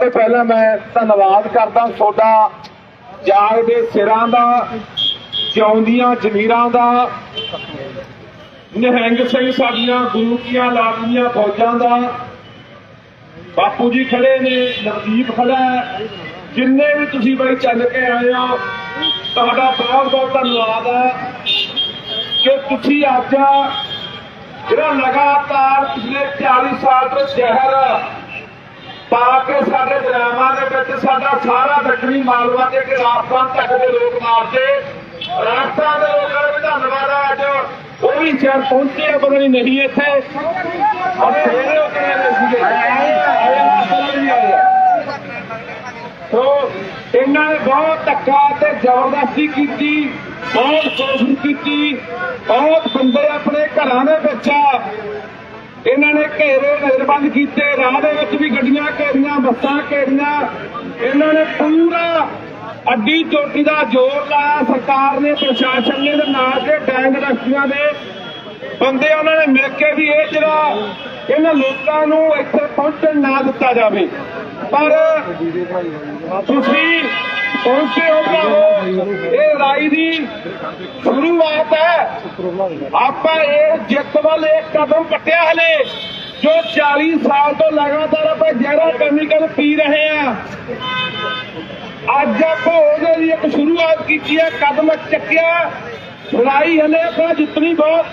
ਤੇ ਪਹਿਲਾਂ ਮੈਂ ਧੰਨਵਾਦ ਕਰਦਾ ਤੁਹਾਡਾ ਜਾਗਦੇ ਸਿਰਾਂ ਦਾ, ਜਿਉਂਦੀਆਂ ਜ਼ਮੀਰਾਂ ਦਾ, ਨਿਹੰਗ ਸਿੰਘ ਸਾਡੀਆਂ ਗੁਰੂ ਕੀਆਂ ਲਾਡੀਆਂ ਫੌਜਾਂ ਦਾ। ਬਾਪੂ ਜੀ ਖੜੇ ਨੇ, ਨਵਦੀਪ ਖੜਾ ਜਿੰਨੇ ਵੀ ਤੁਸੀਂ ਬਈ ਚੱਲ ਕੇ ਆਏ ਹੋ, ਤੁਹਾਡਾ ਬਹੁਤ ਬਹੁਤ ਧੰਨਵਾਦ ਹੈ ਕਿ ਤੁਸੀਂ ਅੱਜ ਜਿਹੜਾ ਲਗਾਤਾਰ ਪਿਛਲੇ 40 ਸਾਲ ਤੋਂ ਜ਼ਹਿਰ ਪਾ ਕੇ ਸਾਡੇ ਦਰਿਆਵਾਂ ਦੇ ਵਿੱਚ ਸਾਡਾ ਸਾਰਾ ਦੱਖਣੀ ਮਾਲਵਾ ਤੇ ਕਿ ਰਾਜਸਥਾਨ ਤੱਕ ਦੇ ਲੋਕ ਮਾਰਦੇ। ਰਾਜਸਥਾਨ ਦੇ ਲੋਕਾਂ ਦਾ ਧੰਨਵਾਦ ਹੈ ਅੱਜ ਉਹ ਵੀ ਸ਼ਹਿਰ ਪਹੁੰਚੇ ਆ, ਪਤਾ ਨਹੀਂ ਨਹੀਂ ਇੱਥੇ। ਔਰ ਸਵੇਰੇ ਉਹ ਕਹਿੰਦੇ ਸੀਗੇ ਆਏ ਇਹਨਾਂ ਨੇ ਬਹੁਤ ਧੱਕਾ ਤੇ ਜ਼ਬਰਦਸਤੀ ਕੀਤੀ ਬਹੁਤ ਕੋਸ਼ਿਸ਼ ਕੀਤੀ ਬਹੁਤ ਬੰਦੇ ਆਪਣੇ ਘਰਾਂ ਦੇ ਵਿੱਚ ਇਹਨਾਂ ਨੇ ਘੇਰੇ ਨਜ਼ਰਬੰਦ ਕੀਤੇ, ਰਾਹ ਦੇ ਵਿੱਚ ਵੀ ਗੱਡੀਆਂ, ਘੇਰੀਆਂ, ਬੱਸਾਂ, ਘੇਰੀਆਂ। ਇਹਨਾਂ ਨੇ ਪੂਰਾ ਅੱਡੀ ਚੋਟੀ ਦਾ ਜ਼ੋਰ ਲਾਇਆ। ਸਰਕਾਰ ਨੇ, ਪ੍ਰਸ਼ਾਸਨ ਨੇ ਤੇ ਨਾਲ ਦੇ ਡੈਂਗ ਰਸਤੀਆਂ ਦੇ ਬੰਦੇ ਉਹਨਾਂ ਨੇ ਮਿਲ ਕੇ ਵੀ ਇਹ ਜਿਹੜਾ ਇਹਨਾਂ ਲੋਕਾਂ ਨੂੰ ਇੱਥੇ ਪਹੁੰਚਣ ਨਾ ਦਿੱਤਾ ਜਾਵੇ। ਪਰ ਤੁਸੀਂ ਪਹੁੰਚੇ ਹੋ ਭਰਾਵੋ। ਇਹ ਲੜਾਈ ਦੀ ਸ਼ੁਰੂਆਤ ਹੈ। ਆਪਾਂ ਇਹ ਜਿੱਤ ਵੱਲ ਇੱਕ ਕਦਮ ਪੱਟਿਆ ਹਲੇ, ਜੋ 40 ਸਾਲ ਤੋਂ ਲਗਾਤਾਰ ਆਪਾਂ ਜਿਹੜਾ ਕੈਮੀਕਲ ਪੀ ਰਹੇ ਆ ਅੱਜ ਆਪਾਂ ਉਹਦੇ ਲਈ ਇੱਕ ਸ਼ੁਰੂਆਤ ਕੀਤੀ ਹੈ, ਕਦਮ ਚੱਕਿਆ। ਲੜਾਈ ਹਲੇ ਆਪਣਾ ਜਿੱਤਣੀ ਬਹੁਤ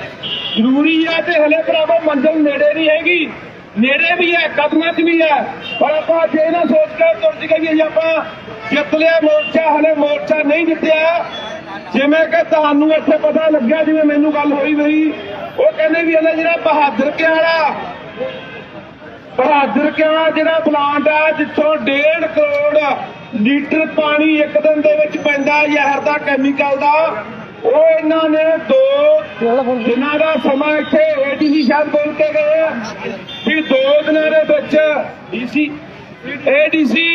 ਜ਼ਰੂਰੀ ਹੈ ਤੇ ਹਲੇ ਭਰਾਵੋ ਮੰਜ਼ਿਲ ਨੇੜੇ ਨਹੀਂ ਹੈਗੀ। ਨੇੜੇ ਵੀ ਹੈ, ਕਦਮਾਂ 'ਚ ਵੀ ਹੈ। ਪਰ ਆਪਾਂ ਜੇ ਨਾ ਸੋਚ ਕੇ ਤੁਰ ਜੀ ਵੀ ਆਪਾਂ ਜਿੱਤ ਲਿਆ ਮੋਰਚਾ, ਹਲੇ ਮੋਰਚਾ ਨਹੀਂ ਜਿੱਤਿਆ। ਜਿਵੇਂ ਕਿ ਤੁਹਾਨੂੰ ਇੱਥੇ ਪਤਾ ਲੱਗਿਆ, ਜਿਵੇਂ ਮੈਨੂੰ ਗੱਲ ਹੋਈ ਹੋਈ ਉਹ ਕਹਿੰਦੇ ਵੀ ਹਲੇ ਜਿਹੜਾ ਬਹਾਦਰ ਕੇ ਬਹਾਦਰ ਕਿਆ ਜਿਹੜਾ ਪਲਾਂਟ ਆ, ਜਿੱਥੋਂ 1.5 ਕਰੋੜ ਲੀਟਰ ਪਾਣੀ ਇੱਕ ਦਿਨ ਦੇ ਵਿੱਚ ਪੈਂਦਾ ਜ਼ਹਿਰ ਦਾ ਕੈਮੀਕਲ ਦਾ। ਉਹ ਇਹਨਾਂ ਨੇ ਦੋ ਦਿਨਾਂ ਦਾ ਸਮਾਂ ਇੱਥੇ ਏਡੀਸੀ ਸਾਹਿਬ ਬੋਲ ਕੇ ਗਏ ਆ। ਵੀ ਦੋ ਦਿਨਾਂ ਦੇ ਵਿੱਚ ਡੀਸੀ ਏਡੀਸੀ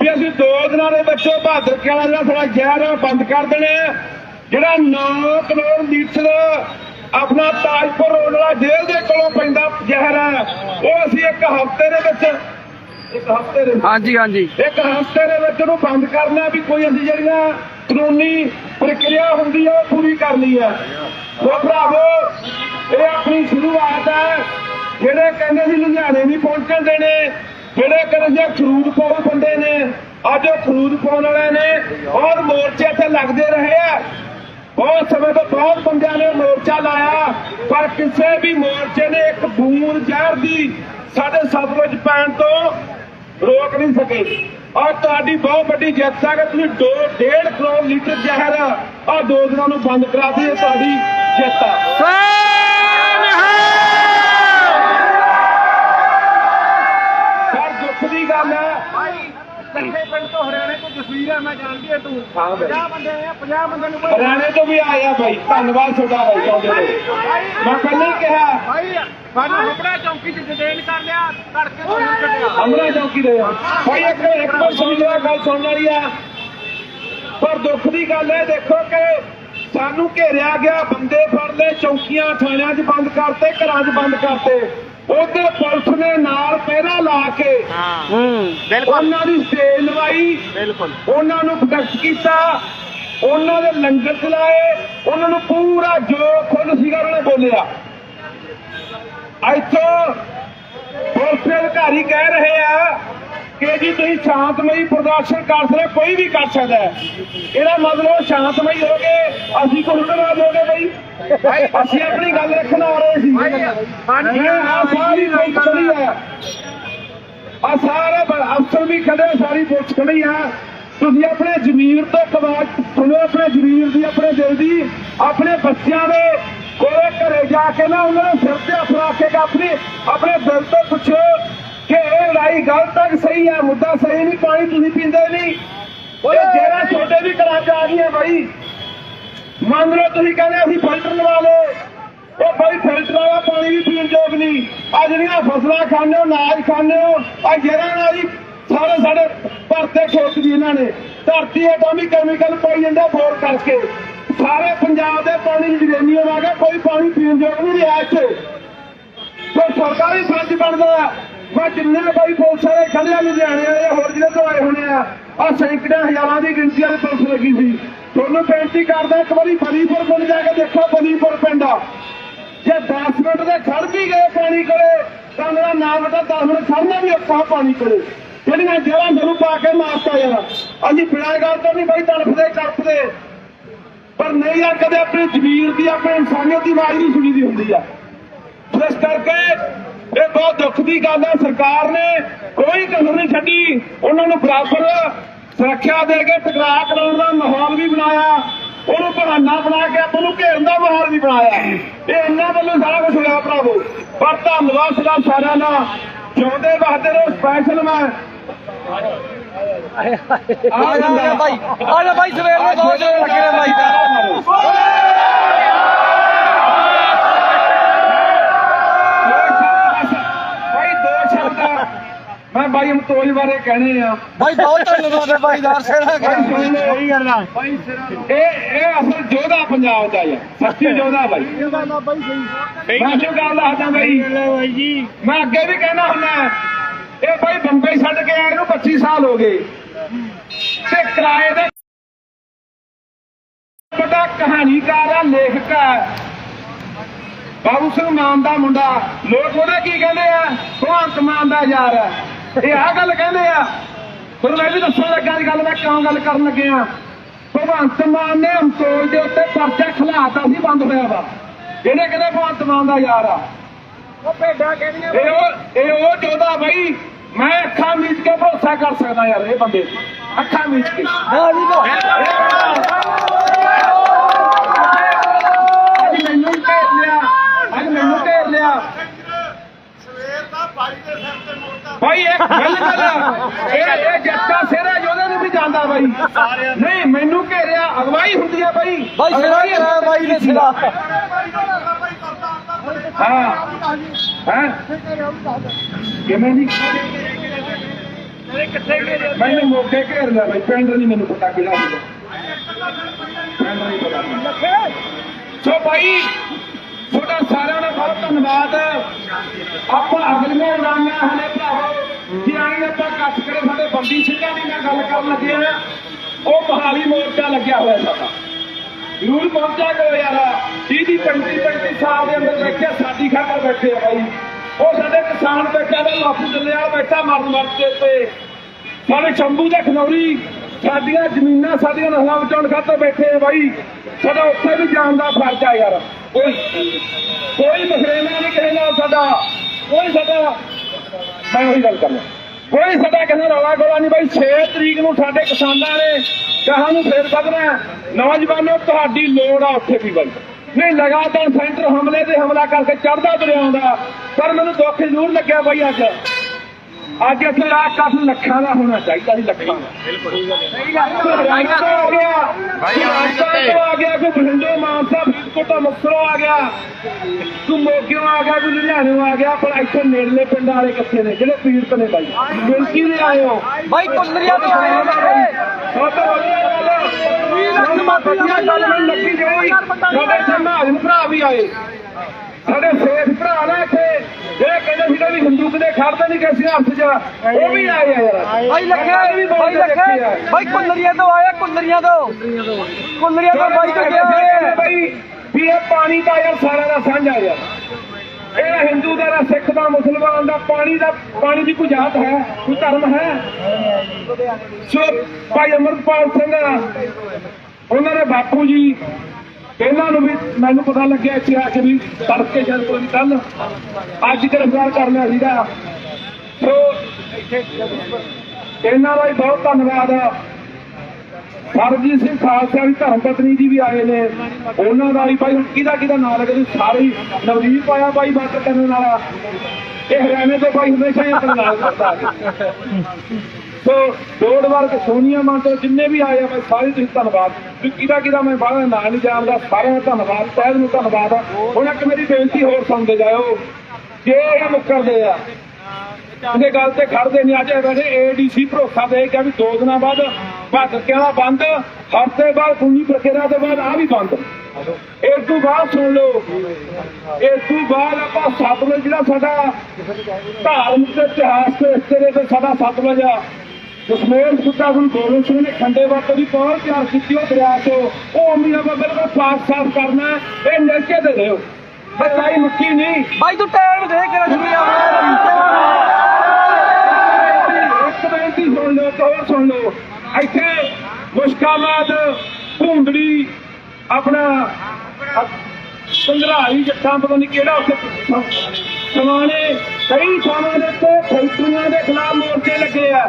ਵੀ ਅਸੀਂ ਦੋ ਦਿਨਾਂ ਦੇ ਵਿੱਚ ਉਹ ਬਹਾਦਰ ਕਿਆ ਜਿਹੜਾ ਸਾਡਾ ਜ਼ਹਿਰ ਆ, ਬੰਦ ਕਰ ਦੇਣਾ। ਜਿਹੜਾ 9 ਕਰੋੜ ਲੀਟਰ ਆਪਣਾ ਤਾਜਪੁਰ ਰੋਡ ਵਾਲਾ ਜੇਲ੍ਹ ਦੇ ਕੋਲੋਂ ਪੈਂਦਾ ਜ਼ਹਿਰ ਹੈ ਉਹ ਅਸੀਂ ਇੱਕ ਹਫ਼ਤੇ ਦੇ ਵਿੱਚ ਇੱਕ ਹਫ਼ਤੇ ਦੇ ਹਾਂਜੀ ਹਾਂਜੀ। ਇੱਕ ਹਫ਼ਤੇ ਦੇ ਵਿੱਚ ਉਹਨੂੰ ਬੰਦ ਕਰਨਾ ਵੀ ਕੋਈ ਅਸੀਂ ਜਿਹੜੀਆਂ ਕਾਨੂੰਨੀ ਪ੍ਰਕਿਰਿਆ ਹੁੰਦੀ ਹੈ, ਉਹ ਪੂਰੀ ਕਰਨੀ ਹੈ। ਸੋ ਭਰਾਵੋ, ਇਹ ਆਪਣੀ ਸ਼ੁਰੂਆਤ ਹੈ। ਜਿਹੜੇ ਕਹਿੰਦੇ ਸੀ ਲੁਧਿਆਣੇ ਨਹੀਂ ਪਹੁੰਚਣ ਦੇਣੇ ਜਿਹੜੇ ਕਹਿੰਦੇ ਸੀ ਖਰੂਦ ਪਾਉਣ ਬੰਦੇ ਨੇ, ਅੱਜ ਉਹ ਖਰੂਦ ਪਾਉਣ ਵਾਲੇ ਨੇ, ਔਰ ਮੋਰਚੇ ਤੇ ਲੱਗਦੇ ਰਹੇ ਆ। ਬਹੁਤ ਸਮੇਂ ਤੋਂ ਬਹੁਤ ਬੰਦਿਆਂ ਨੇ ਮੋਰਚਾ ਲਾਇਆ, ਪਰ ਕਿਸੇ ਵੀ ਮੋਰਚੇ ਨੇ ਇੱਕ ਬੂੰਦ ਜ਼ਹਿਰ ਦੀ ਸਾਡੇ ਸਤਲੁਜ ਪੈਣ ਤੋਂ ਰੋਕ ਨਹੀਂ ਸਕੇ। ਔਰ ਤੁਹਾਡੀ ਬਹੁਤ ਵੱਡੀ ਜਿੱਤ ਹੈ ਕਿ ਤੁਸੀਂ 2.5 ਕਰੋੜ ਲੀਟਰ ਜ਼ਹਿਰ ਆ ਦੋ ਦਿਨਾਂ ਨੂੰ ਬੰਦ ਕਰਾ ਦਿੱਤੀ ਤੁਹਾਡੀ ਜਿੱਤ ਆ। ਪਰ ਦੁੱਖ ਦੀ ਗੱਲ ਹੈ ਲੱਖੇ ਪਿੰਡ ਤੋਂ ਹਰਿਆਣੇ ਤੋਂ ਜਸਵੀਰ ਹੈ ਮੈਂ ਜਾਣਦੀ ਹੈ ਤੂੰ। ਹਾਂ ਬਈ। 50 ਬੰਦੇ ਆ 50 ਬੰਦੇ ਨੂੰ ਕੋਈ ਹਰਿਆਣੇ ਤੋਂ ਵੀ ਆਇਆ ਭਾਈ ਧੰਨਵਾਦ ਤੁਹਾਡਾ ਤੋਂ ਮੈਂ ਪਹਿਲਾਂ ਹੀ ਕਿਹਾ। ਭਾਈ ਸਾਨੂੰ ਚੌਂਕੀ ਚ ਜਦੇਨ ਕਰ ਲਿਆ ਤੜਕੇ ਤੋਂ ਹੁਣ ਕੱਢਿਆ। ਅਮਰਾ ਚੌਕੀ ਦੇ ਆ। ਭਾਈ ਇੱਕ ਇੱਕ ਵਾਰ ਸੁਣ ਲਿਆ ਗੱਲ ਸੁਣਨ ਵਾਲੀ ਆ। ਪਰ ਦੁੱਖ ਦੀ ਗੱਲ ਹੈ ਦੇਖੋ ਕਿ ਸਾਨੂੰ ਘੇਰਿਆ ਗਿਆ ਬੰਦੇ ਫੜ ਲਏ ਚੌਕੀਆਂ ਥਾਣਿਆਂ 'ਚ ਬੰਦ ਕਰਤੇ ਘਰਾਂ 'ਚ ਬੰਦ ਕਰਤੇ। ਉਹਦੇ ਪੁਲਿਸ ਨੇ ਨਾਲ ਪਹਿਰਾ ਲਾ ਕੇ ਹੂੰ। ਉਹਨਾਂ ਦੀ ਸੇਲ ਲਵਾਈ। ਬਿਲਕੁਲ। ਉਹਨਾਂ ਨੂੰ ਪ੍ਰੋਟੈਕਟ ਕੀਤਾ। ਉਹਨਾਂ ਦੇ ਲੰਗਰ ਚਲਾਏ। ਉਹਨਾਂ ਨੂੰ ਪੂਰਾ ਜੋ ਖੁੱਲ ਸੀਗਾ ਉਹਨਾਂ ਨੇ ਬੋਲਿਆ। ਇੱਥੋਂ ਪੁਲਿਸ ਅਧਿਕਾਰੀ ਕਹਿ ਰਹੇ ਆ ਕਿ ਜੀ ਤੁਸੀਂ ਸ਼ਾਂਤਮਈ ਪ੍ਰਦਰਸ਼ਨ ਕਰ ਸਕਦੇ ਹੋ, ਕੋਈ ਵੀ ਕਰ ਸਕਦਾ ਹੈ। ਇਹਦਾ ਮਤਲਬ ਸ਼ਾਂਤਮਈ ਹੋ ਗਏ ਅਸੀਂ ਕੋਹੜਵਾਦ ਹੋ ਗਏ ਬਈ। ਅਸੀਂ ਆਪਣੀ ਗੱਲ ਰੱਖਣ ਆ ਰਹੇ ਸੀ। ਮੈਂ ਆ ਸਾਰੀ ਪੁਲਿਸ ਖੜੀ ਹੈ ਆ ਸਾਰੇ ਅਫਸਰ ਵੀ ਖੜੇ ਸਾਰੀ ਪੁਲਿਸ ਖੜੀ ਆ। ਤੁਸੀਂ ਆਪਣੇ ਜ਼ਮੀਰ ਤੋਂ ਕਵਾਜ ਸੁਣੋ ਆਪਣੇ ਜ਼ਮੀਰ ਦੀ ਆਪਣੇ ਦਿਲ ਦੀ। ਆਪਣੇ ਬੱਚਿਆਂ ਦੇ ਕੋਲੇ ਘਰੇ ਜਾ ਕੇ ਨਾ ਉਹਨਾਂ ਨੂੰ ਸਿਰ ਤੇ ਰੱਖ ਕੇ ਆਪਣੀ ਆਪਣੇ ਦਿਲ ਤੋਂ ਪੁੱਛੋ ਕਿ ਇਹ ਲੜਾਈ ਗਲਤ ਹੈ ਕਿ ਸਹੀ ਹੈ ਮੁੱਦਾ ਸਹੀ ਨਹੀਂ ਪਾਣੀ ਤੁਸੀਂ ਪੀਂਦੇ ਨਹੀਂ। ਇਹ ਜਿਹੜਾ ਛੋਟੇ ਵੀ ਚ ਆ ਗਈਆਂ ਬਾਈ। ਮੰਨ ਲਓ ਤੁਸੀਂ ਕਹਿੰਦੇ ਅਸੀਂ ਫਿਲਟਰ ਲਵਾ ਲਓ ਉਹ ਭਾਈ ਫਿਲਟਰ ਵਾਲਾ ਪਾਣੀ ਵੀ ਪੀਣ ਯੋਗ ਨਹੀਂ। ਆ ਜਿਹੜੀਆਂ ਫਸਲਾਂ ਖਾਂਦੇ ਹੋ ਅਨਾਜ ਖਾਂਦੇ ਹੋ ਆ ਜਿਹੜਾ ਨਾਲ ਜੀ ਸਾਰੇ ਸਾਡੇ ਭਰਤੇ ਖੇਤ ਵੀ ਇਹਨਾਂ ਨੇ। ਧਰਤੀ ਵੀ ਕੈਮੀਕਲ ਪਾਈ ਜਾਂਦਾ ਬੋਰ ਕਰਕੇ। ਸਾਰੇ ਪੰਜਾਬ ਦੇ ਪਾਣੀ ਯੂਰੇਨੀਅਮ ਆ ਗਿਆ ਕੋਈ ਪਾਣੀ ਪੀਣ ਯੋਗ ਨਹੀਂ ਰਿਹਾ ਇੱਥੇ। ਕੋਈ ਸਰਕਾਰੀ ਫਰਜ਼ ਬਣਦਾ। ਮੈਂ ਜਿੰਨੇ ਬਾਈ ਪੁਲਿਸ ਵਾਲੇ ਖੜੇ ਆ ਲੁਧਿਆਣੇ ਵਾਲੇ, ਹੋਰ ਜਿਹੜੇ ਤੋਂ ਆਏ ਹੋਣੇ ਆ। ਆ ਸੈਂਕੜਿਆਂ ਹਜ਼ਾਰਾਂ ਦੀ ਗਿਣਤੀ ਵਾਲੀ ਪੁਲਿਸ ਲੱਗੀ ਸੀ। ਤੁਹਾਨੂੰ ਬੇਨਤੀ ਕਰਦਾ, ਇੱਕ ਵਾਰੀ ਬਲੀਪੁਰ ਪਿੰਡ ਜਾ ਕੇ ਦੇਖੋ ਬਲੀਪੁਰ ਪਿੰਡ ਆ। ਜੇ 10 ਮਿੰਟ ਦੇ ਖੜ ਵੀ ਗਏ ਪਾਣੀ ਕੋਲੇ, ਤਾਂ ਮੇਰਾ ਨਾਮ ਬਤਾ 10 ਮਿੰਟ ਖੜਨਾ ਵੀ ਔਖਾ ਪਾਣੀ ਕੋਲੇ। ਜਿਹੜੀਆਂ ਜਗ੍ਹਾ ਮੈਨੂੰ ਪਾ ਕੇ ਮਾਰਤਾ ਯਾਰ, ਅਸੀਂ ਬਿਨਾਂ ਗੱਲ ਤੋਂ ਨਹੀਂ ਬਾਈ ਤੜਫਦੇ ਤੜਫਦੇ। ਪਰ ਨਹੀਂ ਯਾਰ, ਕਦੇ ਆਪਣੀ ਜ਼ਮੀਰ ਦੀ, ਆਪਣੇ ਇਨਸਾਨੀਅਤ ਦੀ ਆਵਾਜ਼ ਨਹੀਂ ਸੁਣੀ ਦੀ ਹੁੰਦੀ ਆ। ਇਸ ਕਰਕੇ ਇਹ ਬਹੁਤ ਦੁੱਖ ਦੀ ਗੱਲ ਹੈ। ਸਰਕਾਰ ਨੇ ਕੋਈ ਕਸਰ ਨਹੀਂ ਛੱਡੀ। ਉਹਨਾਂ ਨੂੰ ਬਰਾਬਰ ਸੁਰੱਖਿਆ ਦੇ ਕੇ ਟਕਰਾਅ ਕਰਾਉਣ ਦਾ ਮਾਹੌਲ ਵੀ ਬਣਾਇਆ। ਉਹਨੂੰ ਬਹਾਨਾ ਬਣਾ ਕੇ ਆਪਾਂ ਨੂੰ ਘੇਰਨ ਦਾ ਮਾਹੌਲ ਵੀ ਬਣਾਇਆ। ਇਹ ਇਹਨਾਂ ਵੱਲੋਂ ਸਾਰਾ ਕੁਝ ਹੋਇਆ ਭਰਾਵੋ। ਪਰ ਧੰਨਵਾਦ ਸਦਾ ਸਾਰਿਆਂ ਦਾ। ਜਿਉਂਦੇ ਵਾਸਤੇ ਰੋ ਸਪੈਸ਼ਲ ਮੈਂ। ਆ ਜਾ ਬਾਈ ਆ ਜਾ ਬਾਈ ਸਵੇਰ ਦੇ ਬਹੁਤ ਜੋਰ ਲੱਗੇ ਨੇ ਭਾਈ ਬਾਈ ਅਮਤੋਜ ਬਾਰੇ ਕਹਿਣੇ ਆ। ਬਾਈ ਬਹੁਤ ਧੰਨਵਾਦ ਹੈ ਬਾਈ ਦਾਰ ਸੇਨਾ ਸਹੀ ਗੱਲ ਆ। ਇਹ ਇਹ ਅਸਲ ਯੋਧਾ ਪੰਜਾਬ ਦਾ ਹੈ ਸੱਚੀ ਯੋਧਾ ਬਾਈ। ਮੈਂ ਜੋ ਗੱਲ ਦੱਸਦਾ ਬਾਈ। ਮੈਂ ਅੱਗੇ ਵੀ ਕਹਿਣਾ ਹੁੰਦਾ ਇਹ ਬਾਈ ਬੰਬਈ ਛੱਡ ਕੇ ਆਏ ਨੂੰ 25 ਸਾਲ ਹੋ ਗਏ। ਤੇ ਕਿਰਾਏ ਦੇ ਵੱਡਾ ਕਹਾਣੀਕਾਰ ਆ ਲੇਖਕ ਆ। ਬਾਬੂ ਸਿੰਘ ਮਾਨ ਦਾ ਮੁੰਡਾ। ਲੋਕ ਉਹਦਾ ਕੀ ਕਹਿੰਦੇ ਆ? ਭਗਵੰਤ ਮਾਨ ਦਾ ਯਾਰ ਆ। ਇਹ ਆ ਗੱਲ ਕਹਿੰਦੇ ਆ। ਫਿਰ ਮੈਂ ਵੀ ਦੱਸਣ ਲੱਗਾ ਦੀ ਗੱਲ ਮੈਂ ਕਿਉਂ ਗੱਲ ਕਰਨ ਲੱਗੇ ਆ? ਭਗਵੰਤ ਮਾਨ ਨੇ ਅਮਤੋਲ ਦੇ ਉੱਤੇ ਪਰਚਾ ਖਿਲਾਤਾ ਸੀ ਬੰਦ ਹੋਇਆ ਵਾ। ਇਹਨੇ ਕਹਿੰਦੇ ਭਗਵੰਤ ਮਾਨ ਦਾ ਯਾਰ ਆ? ਉਹ ਭੇਡਾਂ ਕਹਿੰਦੀਆਂ ਇਹ ਉਹ ਇਹ ਉਹ ਜੋਦਾ ਬਾਈ ਮੈਂ ਅੱਖਾਂ ਮੀਚ ਕੇ ਭਰੋਸਾ ਕਰ ਸਕਦਾ ਯਾਰ ਇਹ ਬੰਦੇ ਅੱਖਾਂ ਮੀਚ ਕੇ। ਅੱਜ ਮੈਨੂੰ ਘੇਰ ਲਿਆ ਅੱਜ ਮੈਨੂੰ ਘੇਰ ਲਿਆ। ਭਾਈ ਇੱਕ ਗੱਲ ਕਰ ਇਹ ਇਹ ਜੱਟਾ ਸਿਹਰਾ ਯੋਧੇ ਨੂੰ ਵੀ ਜਾਂਦਾ ਬਾਈ। ਨਹੀਂ ਮੈਨੂੰ ਘੇਰਿਆ ਅਗਵਾਈ ਹੁੰਦੀ ਆ ਬਾਈ। ਬਾਈ ਸਿਰਾ ਅਗਵਾਈ ਕਰਾਇਆ ਬਾਈ ਨੇ ਸਿਰਾ। ਹਾਂ। ਹਾਂ? ਕਿਵੇਂ ਨਹੀਂ ਮੈਨੂੰ ਮੌਕੇ ਘੇਰ ਲਿਆ ਬਾਈ। ਪਿੰਡ ਨਹੀਂ ਮੈਨੂੰ ਪਤਾ ਕਿਹੜਾ ਸੀਗਾ ਪਿੰਡ ਨਹੀਂ ਪਤਾ ਸੋ ਭਾਈ ਤੁਹਾਡਾ ਸਾਰਿਆਂ ਦਾ ਬਹੁਤ ਧੰਨਵਾਦ। ਆਪਾਂ ਅਗਲੀਆਂ ਉਡਾਣਾਂ ਹਲੇ ਆਪਾਂ ਕੱਟ ਕਰੇ ਸਾਡੇ ਬੰਦੀ ਸਿੰਘਾਂ ਦੀ ਮੈਂ ਗੱਲ ਕਰਨ ਲੱਗਿਆ ਉਹ ਮਹਾਲੀ ਮੋਰਚਾ ਲੱਗਿਆ ਹੋਇਆ ਸਾਡਾ। ਜ਼ਰੂਰ ਮੋਰਚਾ ਕਰੋ ਯਾਰ। 30 ਦੀ 35 35 ਸਾਲ ਦੇ ਅੰਦਰ ਬੈਠੇ ਸਾਡੀ ਖਾਤਰ ਬੈਠੇ ਆ ਭਾਈ ਉਹ ਸਾਡੇ ਕਿਸਾਨ ਬੈਠਾ ਦਾ ਬਾਪੂ ਚੱਲਿਆ ਬੈਠਾ ਮਰਨ ਮਰਨ ਦੇ ਸਾਡੇ ਸ਼ੰਭੂ ਦੇ ਖਨੌਰੀ, ਸਾਡੀਆਂ ਜ਼ਮੀਨਾਂ, ਸਾਡੀਆਂ ਨਸਲਾਂ ਬਚਾਉਣ ਖਾਤਰ ਬੈਠੇ ਆ ਬਾਈ। ਸਾਡਾ ਉੱਥੇ ਵੀ ਜਾਣ ਦਾ ਫਰਜ਼ ਆ ਯਾਰ। ਕੋਈ ਕੋਈ ਮਖਰੇਮਾ ਨਹੀਂ ਕਿਸੇ ਨਾਲ ਸਾਡਾ। ਕੋਈ ਸਾਡਾ ਮੈਂ ਉਹੀ ਗੱਲ ਕਰਨਾ ਕੋਈ ਸਾਡਾ ਕਿਸੇ ਰੌਲਾ ਗੋਲਾ ਨਹੀਂ ਬਾਈ 6 ਤਰੀਕ ਨੂੰ ਸਾਡੇ ਕਿਸਾਨਾਂ ਨੇ ਕਹਾਂ ਨੂੰ ਫੇਰ ਵਧਣਾ ਹੈ। ਨੌਜਵਾਨੋ, ਤੁਹਾਡੀ ਲੋੜ ਆ ਉੱਥੇ ਵੀ ਬਾਈ। ਨਹੀਂ, ਲਗਾਤਾਰ ਸੈਂਟਰ ਹਮਲੇ ਤੇ ਹਮਲਾ ਕਰਕੇ ਚੜਦਾ ਤੁਰਿਆ ਪਰ ਮੈਨੂੰ ਦੁੱਖ ਜ਼ਰੂਰ ਲੱਗਿਆ ਬਾਈ ਅੱਜ। ਅੱਜ ਇੱਥੇ ਆ ਕਾਫੀ ਲੱਖਾਂ ਦਾ ਹੋਣਾ ਚਾਹੀਦਾ ਸੀ ਲੱਖਾਂ ਦਾ। ਤੋਂ ਆ ਗਿਆ। ਤੋਂ ਆ ਗਿਆ ਕੋਈ ਬਠਿੰਡੇ ਮਾਨਸਾ ਫਰੀਦਕੋਟ ਮੁਕਤਸਰੋਂ ਆ ਗਿਆ। ਆ ਗਿਆ ਕੋਈ ਲੁਧਿਆਣਿਓਂ ਆ ਗਿਆ ਪਰ ਇੱਥੇ ਨੇੜਲੇ ਪਿੰਡਾਂ ਵਾਲੇ ਕਿੱਥੇ ਨੇ ਜਿਹੜੇ ਪੀੜਤ ਨੇ ਬਾਈ ਗਿਣਤੀ ਦੇ ਆਏ ਹੋ ਬਾਈ ਕੁੰਦਰੀਆ ਤੋਂ ਆਏ ਨੇ ਸਭ ਤੋਂ ਵਧੀਆ ਗੱਲ। ਵੀਹ ਲੱਖ ਵਧੀਆ ਗੱਲ ਮੈਨੂੰ ਲੱਗੀ ਜਿਹੜੀ ਸਾਡੇ ਮਹਾਜਨ ਭਰਾ ਵੀ ਆਏ। ਸਾਡੇ ਸੇਠ ਭਰਾ ਨਾ ਇੱਥੇ। ਜਿਹੜੇ ਕਹਿੰਦੇ ਸੀ ਵੀ ਹਿੰਦੂ ਕਦੇ ਖੜਦੇ ਨਹੀਂ ਕਿਸੇ ਹੱਥ 'ਚ ਉਹ ਵੀ ਆਏ ਆ ਯਾਰ। ਬਾਈ ਲੱਖੇ ਬਾਈ ਲੱਖੇ। ਬਾਈ ਕੁੰਦਰੀਆ ਤੋਂ ਆਇਆ ਕੁੰਦਰੀਆ ਤੋਂ। ਕੁੰਦਰੀਆ ਤੋਂ ਬਾਈ ਤੋਂ ਗਿਆ। ਬਈ ਵੀ ਇਹ ਪਾਣੀ ਦਾ ਯਾਰ ਸਾਰਿਆਂ ਦਾ ਸਾਂਝਾ ਯਾਰ। ਇਹ ਹਿੰਦੂ ਦਾ ਨਾ ਸਿੱਖ ਦਾ ਮੁਸਲਮਾਨ ਦਾ ਪਾਣੀ ਦਾ ਪਾਣੀ ਦੀ ਕੋਈ ਜਾਤ ਹੈ ਕੋਈ ਧਰਮ ਹੈ। ਸੋ ਭਾਈ ਅਮਰਪਾਲ ਸਿੰਘ ਉਹਨਾਂ ਦੇ ਬਾਪੂ ਜੀ ਇਹਨਾਂ ਨੂੰ ਵੀ ਮੈਨੂੰ ਪਤਾ ਲੱਗਿਆ ਇੱਥੇ ਆ ਕੇ ਵੀ ਤੜਕੇ ਸ਼ਾਇਦ ਕੋਈ ਕੱਲ ਅੱਜ ਗ੍ਰਿਫਤਾਰ ਕਰ ਲਿਆ ਸੀਗਾ। ਸੋ ਇਹਨਾਂ ਦਾ ਵੀ ਬਹੁਤ ਧੰਨਵਾਦ ਸਰਜੀਤ ਸਿੰਘ ਖਾਲਸਾ ਦੀ ਧਰਮ ਪਤਨੀ ਜੀ ਵੀ ਆਏ ਨੇ। ਉਹਨਾਂ ਦਾ ਵੀ ਭਾਈ ਹੁਣ ਕਿਹਦਾ ਕਿਹਦਾ ਨਾਂ ਲੱਗੇ ਤੁਸੀਂ ਸਾਰੇ ਹੀ ਨਵਦੀਪ ਆਇਆ ਭਾਈ ਬਾਤ ਕਰਨ ਵਾਲਾ। ਇਹ ਹਰਿਆਣੇ ਤੋਂ ਭਾਈ ਹਮੇਸ਼ਾ ਹੀ ਆਪਣੇ ਨਾਲ ਕਰਦਾ। ਸੋ ਜੋੜ ਵਰਗ ਸੋਨੀਆ ਮਾਨ ਜਿੰਨੇ ਵੀ ਆਏ ਆ, ਮੈਂ ਸਾਰੇ ਤੁਸੀਂ ਧੰਨਵਾਦ। ਵੀ ਕਿਹਦਾ ਕਿਹਦਾ ਮੈਂ ਬਾਹਰ ਨਾਂ ਨਹੀਂ ਜਾਣਦਾ, ਸਾਰਿਆਂ ਦਾ ਧੰਨਵਾਦ ਤਹਿ ਨੂੰ ਧੰਨਵਾਦ ਹੁਣ ਇੱਕ ਮੇਰੀ ਬੇਨਤੀ ਹੋਰ ਸੁਣਦੇ ਜਾਓ ਜੇ ਇਹ ਮੁੱਕਰਦੇ ਆ ਉਹਦੇ ਗੱਲ ਤੇ ਖੜਦੇ ਨਹੀਂ। ਅੱਜ ਵੈਸੇ ਏਡੀਸੀ ਭਰੋਸਾ ਦੇ ਗਿਆ ਵੀ ਦੋ ਦਿਨਾਂ ਬਾਅਦ ਭਗਤ ਕਿਹੜਾ ਬੰਦ, ਹਫ਼ਤੇ ਬਾਅਦ ਪੂੰਜੀ ਪ੍ਰਕਿਰਿਆ ਤੋਂ ਬਾਅਦ ਆ ਵੀ ਬੰਦ। ਇਸ ਤੋਂ ਬਾਅਦ ਸੁਣ ਲਓ, ਇਸ ਤੋਂ ਬਾਅਦ ਆਪਾਂ ਸਤਲੁਜ ਜਿਹੜਾ ਸਾਡਾ ਧਾਰਮਿਕ ਇਤਿਹਾਸ ਦੇ ਇਸਤਰੇ ਤੇ ਸਾਡਾ ਸਤਲੁਜ ਆ। ਦਸ਼ਮੇਸ਼ ਸੁੱਤਾ ਗੁਰੂ ਗੋਬਿੰਦ ਸਿੰਘ ਨੇ ਖੰਡੇ ਵਾਟੇ ਦੀ ਪਹੁੰਚ ਤਿਆਰ ਕੀਤੀ ਉਹ ਦਰਿਆ ਤੋਂ ਉਹ ਅਮੀਆ ਬਿਲਕੁਲ ਸਾਫ਼ ਸਾਫ਼ ਕਰਨਾ। ਇਹ ਨਲਕੇ ਦੇ ਦਿਓ ਸੱਚਾਈ ਮੁੱਕੀ ਨਹੀਂ। ਬਾਈ ਤੂੰ ਟਾਈਮ ਦੇ ਕੇ ਰੱਖੀ ਇੱਕ ਬੇਨਤੀ ਸੁਣ ਲਓ ਤੇ ਹੋਰ ਸੁਣ ਲਓ। ਇੱਥੇ ਮੁਸ਼ਕਾਬਾਦ ਭੁੰਦੜੀ ਆਪਣਾ ਸੰਗਰਾਈ ਜੱਟਾਂ ਪਤਾ ਨਹੀਂ ਕਿਹੜਾ ਉੱਥੇ ਸਮਾਣੇ ਕਈ ਥਾਵਾਂ ਦੇ ਉੱਤੇ ਫੈਕਟਰੀਆਂ ਦੇ ਖਿਲਾਫ ਮੋਰਚੇ ਲੱਗੇ ਆ।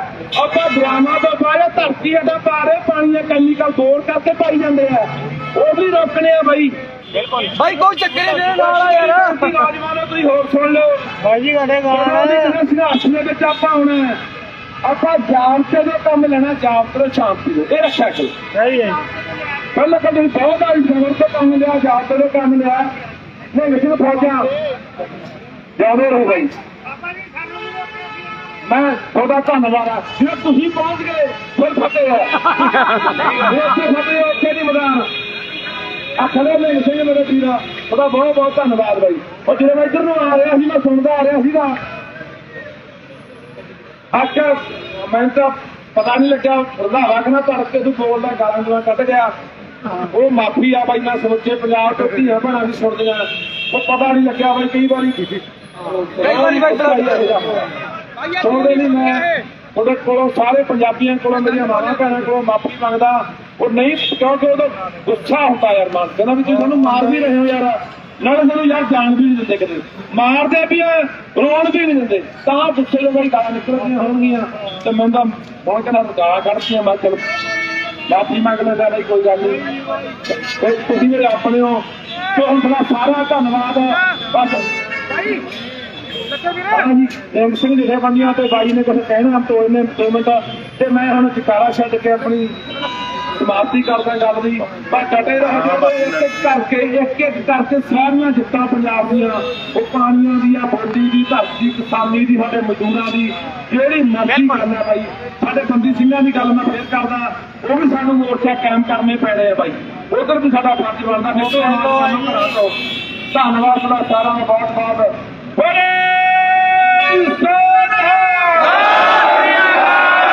ਆਪਾਂ ਡਰਾਮਾ ਤੋਂ ਬਾਅਦ ਧਰਤੀ ਸਾਡਾ ਪਾਰੇ ਪਾਣੀ ਦਾ ਕੈਮੀਕਲ ਬੋਰ ਕਰਕੇ ਪਾਈ ਜਾਂਦੇ ਆ। ਉਹ ਵੀ ਰੋਕਣੇ ਆ ਬਾਈ। ਬਾਈ ਕੋਈ ਚੱਕਰ ਨਹੀਂ ਦੇ ਨਾਲ ਆ ਯਾਰ। ਤੁਸੀਂ ਹੋਰ ਸੁਣ ਲਓ। ਬਾਈ ਜੀ ਗਾਣੇ ਜਿਹੜੇ ਸੰਘਰਸ਼ ਦੇ ਵਿੱਚ ਆਪਾਂ ਆਉਣਾ ਹੈ। ਆਪਾਂ ਜਾਬਤੇ ਦੇ ਕੰਮ ਲੈਣਾ ਜਾਬਤੇ ਦੇ ਸ਼ਾਂਤੀ ਦੇ ਇਹ ਰੱਖਿਆ ਕਰੋ। ਸਹੀ ਹੈ ਪਹਿਲਾਂ ਕਦੇ ਬਹੁਤ ਆਈ ਸਬਰ ਤੋਂ ਕੰਮ ਲਿਆ ਜਾਬਤੇ ਦੇ ਕੰਮ ਲਿਆ। ਨਹੀਂ ਲੇਕਿਨ ਫੌਜਾਂ ਜਾਵੇ ਰਹੋ ਗਈ ਮੈਂ ਤੁਹਾਡਾ ਧੰਨਵਾਦ ਆ। ਜੇ ਤੁਸੀਂ ਪਹੁੰਚ ਗਏ ਫਿਰ ਫਤਿਹ ਹੈ। ਜੇ ਫਤਿਹ ਹੈ, ਉੱਥੇ ਨਹੀਂ ਮੈਦਾਨ। ਆ ਖੜੇ ਸਿੰਘ ਮੇਰੇ ਵੀਰਾ। ਉਹਦਾ ਬਹੁਤ ਬਹੁਤ ਧੰਨਵਾਦ ਬਾਈ। ਉਹ ਜਦੋਂ ਮੈਂ ਇੱਧਰ ਨੂੰ ਆ ਰਿਹਾ ਸੀ ਮੈਂ ਸੁਣਦਾ ਆ ਰਿਹਾ ਸੀਗਾ। ਆਖਿਆ ਮੈਨੂੰ ਤਾਂ ਪਤਾ ਨਹੀਂ ਲੱਗਿਆ ਰੰਧਾਵਾ ਕਹਿੰਦਾ ਤੜਕੇ ਤੂੰ ਬੋਲਦਾ ਗਾਲਾਂ ਗਾਲਾਂ ਕੱਢ ਗਿਆ। ਉਹ ਮਾਫੀ ਆ ਬਾਈ ਮੈਂ ਸੋਚੇ ਪੰਜਾਬ ਤੋਂ ਧੀਆਂ ਭੈਣਾਂ ਵੀ ਸੁਣਦੀਆਂ। ਉਹ ਪਤਾ ਨਹੀਂ ਲੱਗਿਆ ਬਾਈ ਕਈ ਵਾਰੀ ਕਈ ਵਾਰੀ ਬਾਈ ਬੜਾ ਸੁਣਦੇ ਨਹੀਂ ਮੈਂ। ਉਹਦੇ ਕੋਲੋਂ ਸਾਰੇ ਪੰਜਾਬੀਆਂ ਕੋਲੋਂ, ਮੇਰੀਆਂ ਮਾਵਾਂ ਭੈਣਾਂ ਕੋਲੋਂ ਮਾਫੀ ਮੰਗਦਾ। ਉਹ ਨਹੀਂ, ਕਿਉਂਕਿ ਉਹਦਾ ਗੁੱਸਾ ਹੁੰਦਾ ਯਾਰ ਮਨ ਕਹਿੰਦਾ ਵੀ ਤੁਸੀਂ ਸਾਨੂੰ ਮਾਰ ਵੀ ਰਹੇ ਹੋ ਯਾਰ। ਨਾਲੇ ਸਾਨੂੰ ਯਾਰ ਜਾਣ ਵੀ ਨਹੀਂ ਦਿੰਦੇ ਕਿਤੇ ਮਾਰਦੇ ਵੀ ਆ, ਰੋਣ ਵੀ ਨਹੀਂ ਦਿੰਦੇ। ਤਾਂ ਗੁੱਸੇ ਦੇ ਵਾਰੀ ਗਾਲਾਂ ਨਿਕਲਦੀਆਂ ਹੋਣਗੀਆਂ। ਤੇ ਮੈਂ ਤਾਂ ਬਹੁਤ ਕਹਿੰਦਾ ਗਾਲਾਂ ਕੱਢਦੀਆਂ ਮੈਂ ਚਲ ਮਾਫੀ ਮੰਗ ਲੈਂਦਾ ਨਹੀਂ ਕੋਈ ਗੱਲ ਨਹੀਂ ਤੁਸੀਂ ਮੇਰੇ ਆਪਣੇ ਹੋ, ਤੇ ਸਾਰਾ ਧੰਨਵਾਦ ਬਸ। ਬਾਈ ਹਾਂਜੀ ਸਿੰਘ ਸਿੰਘ ਜਿਹੜੇ ਬੰਦੀਆਂ ਤੇ ਬਾਈ ਨੇ ਕੁਝ ਕਹਿਣਾ ਤੋਂ ਇਹਨੇ ਦੋ ਮਿੰਟ। ਤੇ ਮੈਂ ਹੁਣ ਚਿਕਾਰਾ ਛੱਡ ਕੇ ਆਪਣੀ ਸਮਾਪਤੀ ਕਰਦਾ ਗੱਲ ਦੀ। ਪਰ ਡਟੇ ਰਹੋ ਇੱਕ ਇੱਕ ਕਰਕੇ ਇੱਕ ਇੱਕ ਕਰਕੇ ਸਾਰੀਆਂ ਜਿੱਤਾਂ ਪੰਜਾਬ ਦੀਆਂ। ਉਹ ਪਾਣੀਆਂ ਦੀਆਂ ਬੋਲੀ ਦੀ ਧਰਤੀ ਕਿਸਾਨੀ ਦੀ ਸਾਡੇ ਮਜ਼ਦੂਰਾਂ ਦੀ ਜਿਹੜੀ ਮਰਜ਼ੀ ਹੈ ਬਾਈ। ਸਾਡੇ ਬੰਦੀ ਸਿੰਘਾਂ ਦੀ ਗੱਲ ਮੈਂ ਫੇਰ ਕਰਦਾ ਉਹ ਵੀ ਸਾਨੂੰ ਮੋਰਚਾ ਕਾਇਮ ਕਰਨੇ ਪੈਣੇ ਆ ਬਾਈ। ਉਧਰ ਵੀ ਸਾਡਾ ਫਰਜ਼ ਬਣਦਾ ਫਿਰ ਧੰਨਵਾਦ ਤੁਹਾਡਾ ਸਾਰਿਆਂ ਦਾ ਬਹੁਤ ਬਹੁਤ Parang Sona!